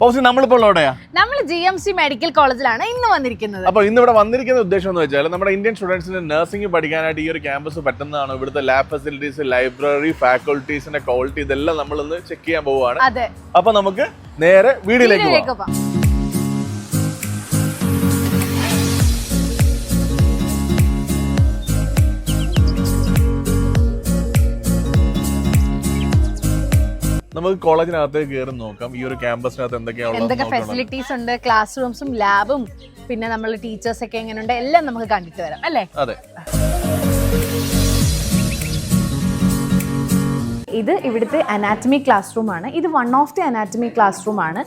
പൗസി നമ്മളിപ്പോൾ എവിടെയാ നമ്മൾ ജി എം സി മെഡിക്കൽ കോളേജിലാണ് ഇന്ന് വന്നിരിക്കുന്നത്. അപ്പൊ ഇന്ന് ഇവിടെ വന്നിരിക്കുന്ന ഉദ്ദേശം എന്ന് വെച്ചാൽ നമ്മുടെ ഇന്ത്യൻ സ്റ്റുഡൻസിന് നഴ്സിംഗ് പഠിക്കാനായിട്ട് ഈ ഒരു ക്യാമ്പസ് പറ്റുന്നതാണ്. ഇവിടുത്തെ ലാബ് ഫെസിലിറ്റീസ് ലൈബ്രറി ഫാക്കൾട്ടീസിന്റെ ക്വാളിറ്റി ഇതെല്ലാം നമ്മൾ ഇന്ന് ചെക്ക് ചെയ്യാൻ പോവുകയാണ്. അതെ. അപ്പൊ നമുക്ക് നേരെ വീടിലേക്ക് പോകാം പോവാം. നമുക്ക് കോളേജിനകത്തേക്ക് കയറി നോക്കാം. ഈ ഒരു ക്യാമ്പസിനകത്ത് എന്തൊക്കെയാണ് എന്തൊക്കെ ഫെസിലിറ്റീസ് ഉണ്ട്? ക്ലാസ് റൂംസും ലാബും പിന്നെ നമ്മൾ ടീച്ചേഴ്സ് ഒക്കെ എങ്ങനെയുണ്ട്? എല്ലാം നമുക്ക് കണ്ടിട്ട് വരാം അല്ലേ? അതെ. ഇത് ഇവിടുത്തെ അനാറ്റമി ക്ലാസ് റൂം ആണ്. ഇത് one of the anatomy class room ആണ്.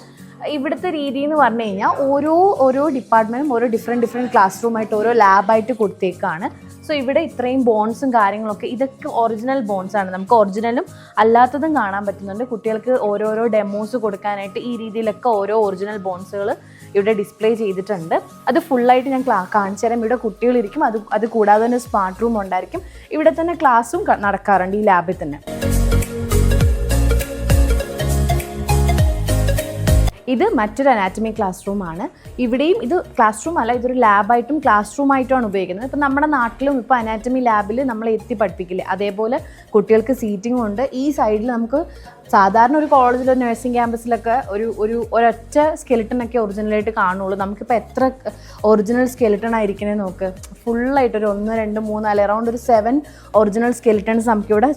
ഇവിടുത്തെ രീതി എന്ന് പറഞ്ഞു കഴിഞ്ഞാൽ ഓരോ ഓരോ ഡിപ്പാർട്ട്മെന്റും ഓരോ ഡിഫറെന്റ് ഡിഫറെന്റ് ക്ലാസ് റൂമായിട്ട് ഓരോ ലാബായിട്ട് കൊടുത്തേക്കാണ്. സോ ഇവിടെ ഇത്രയും ബോൺസും കാര്യങ്ങളൊക്കെ ഇതൊക്കെ ഒറിജിനൽ ബോൺസ് ആണ്. നമുക്ക് ഒറിജിനലും അല്ലാത്തതും കാണാൻ പറ്റുന്നുണ്ട്. കുട്ടികൾക്ക് ഓരോരോ ഡെമോസ് കൊടുക്കാനായിട്ട് ഈ രീതിയിലൊക്കെ ഓരോ ഒറിജിനൽ ബോൺസുകൾ ഇവിടെ ഡിസ്പ്ലേ ചെയ്തിട്ടുണ്ട്. അത് ഫുള്ളായിട്ട് ഞാൻ ക്ലാ കാണിച്ചു തരാം. ഇവിടെ കുട്ടികളിരിക്കും അത് അത് കൂടാതെ തന്നെ സ്മാർട്ട് റൂം ഉണ്ടായിരിക്കും. ഇവിടെ തന്നെ ക്ലാസ്സും നടക്കാറുണ്ട് ഈ ലാബിൽ തന്നെ. ഇത് മറ്റൊരു അനാറ്റമി ക്ലാസ് റൂം ആണ്. ഇവിടെയും ഇത് ക്ലാസ് റൂം അല്ല ഇതൊരു ലാബായിട്ടും ക്ലാസ് റൂം ആയിട്ടുമാണ് ഉപയോഗിക്കുന്നത്. ഇപ്പം നമ്മുടെ നാട്ടിലും ഇപ്പോൾ അനാറ്റമി ലാബിൽ നമ്മൾ എത്തി പഠിപ്പിക്കില്ലേ അതേപോലെ കുട്ടികൾക്ക് സീറ്റിങ്ങും ഉണ്ട്. ഈ സൈഡിൽ നമുക്ക് സാധാരണ ഒരു കോളേജിലോ നഴ്സിംഗ് ക്യാമ്പസിലൊക്കെ ഒരു ഒരു ഒരൊറ്റ സ്കെലിട്ടൺ ഒക്കെ ഒറിജിനലായിട്ട് കാണുള്ളൂ. നമുക്കിപ്പോൾ എത്ര ഒറിജിനൽ സ്കെലിട്ടൺ ആയിരിക്കണേ നോക്ക്. ഫുള്ളായിട്ട് ഒരു ഒന്ന് രണ്ട് മൂന്ന് നാല് അറൗണ്ട് ഒരു സെവൻ ഒറിജിനൽ സ്കെലിട്ടൺസ് നമുക്കിവിടെ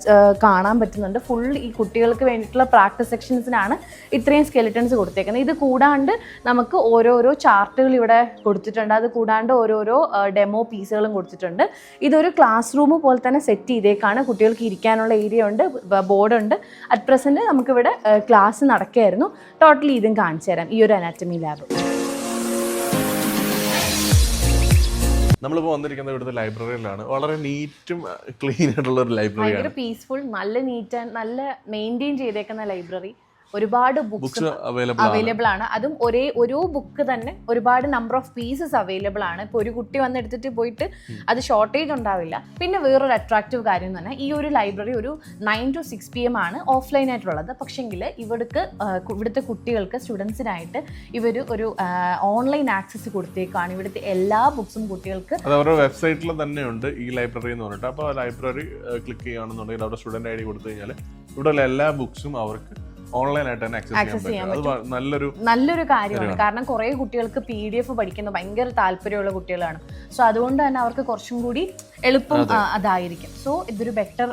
കാണാൻ പറ്റുന്നുണ്ട്. ഫുൾ ഈ കുട്ടികൾക്ക് വേണ്ടിയിട്ടുള്ള പ്രാക്ടീസ് സെക്ഷൻസിനാണ് ഇത്രയും സ്കെലിട്ടൺസ് കൊടുത്തേക്കുന്നത്. ഇത് കൂടാണ്ട് നമുക്ക് ഓരോരോ ചാർട്ടുകൾ ഇവിടെ കൊടുത്തിട്ടുണ്ട്. അത് കൂടാണ്ട് ഓരോരോ ഡെമോ പീസുകളും കൊടുത്തിട്ടുണ്ട്. ഇതൊരു ക്ലാസ് റൂം പോലെ തന്നെ സെറ്റ് ചെയ്തേക്കാണ്. കുട്ടികൾക്ക് ഇരിക്കാനുള്ള ഏരിയ ഉണ്ട് ബോർഡുണ്ട്. അറ്റ് പ്രസന്റ് നമുക്കിവിടെ ക്ലാസ് നടക്കുകയായിരുന്നു. ടോട്ടലി ഇതും കാണിച്ചു തരാം. ഈ ഒരു അനാറ്റമി ലാബ് നമ്മളിപ്പോ വന്നിരിക്കുന്നത് ഇവിടുത്തെ ലൈബ്രറിയിലാണ് വളരെ നീറ്റും ക്ലീൻ ആയിട്ടുള്ള ഒരു ലൈബ്രറിയാണ് ഭയങ്കര പീസ്ഫുൾ നല്ല നീറ്റ് ആൻഡ് നല്ല മെയിന്റെയിൻ ചെയ്തേക്കുന്ന ലൈബ്രറി ഒരുപാട് ബുക്സ് അവൈലബിൾ ആണ്. അതും ഒരേ ഒരു ബുക്ക് തന്നെ ഒരുപാട് നമ്പർ ഓഫ് പീസസ് അവൈലബിൾ ആണ്. ഇപ്പോൾ ഒരു കുട്ടി വന്ന് എടുത്തിട്ട് പോയിട്ട് അത് ഷോർട്ടേജ് ഉണ്ടാവില്ല. പിന്നെ വേറൊരു അട്രാക്റ്റീവ് കാര്യം എന്ന് പറഞ്ഞാൽ ഈ ഒരു ലൈബ്രറി ഒരു nine to six P M ആണ് ഓഫ്ലൈൻ ആയിട്ടുള്ളത്. പക്ഷെങ്കിൽ ഇവിടുക്ക് ഇവിടുത്തെ കുട്ടികൾക്ക് സ്റ്റുഡൻസിനായിട്ട് ഇവർ ഒരു ഓൺലൈൻ ആക്സസ് കൊടുത്തേക്കാണ് ഇവിടുത്തെ എല്ലാ ബുക്സും കുട്ടികൾക്ക് അവരുടെ വെബ്സൈറ്റിൽ തന്നെ ഉണ്ട് ഈ ലൈബ്രറി എന്ന് പറഞ്ഞിട്ട്. അപ്പോൾ ലൈബ്രറി ക്ലിക്ക് ചെയ്യുകയാണെന്നുണ്ടെങ്കിൽ അവിടെ സ്റ്റുഡന്റ് ഐ ഡി കൊടുത്തു കഴിഞ്ഞാൽ ഇവിടെയുള്ള എല്ലാ ബുക്സും അവർക്ക് ഓൺലൈൻ ആയിട്ട് തന്നെ ആക്സസ് ചെയ്യാൻ പറ്റും. നല്ലൊരു നല്ലൊരു കാര്യമാണ്. കാരണം കുറേ കുട്ടികൾക്ക് പി ഡി എഫ് പഠിക്കുന്ന ഭയങ്കര താല്പര്യമുള്ള കുട്ടികളാണ്. സോ അതുകൊണ്ട് തന്നെ അവർക്ക് കുറച്ചും കൂടി എളുപ്പം അതായിരിക്കും. സോ ഇതൊരു ബെറ്റർ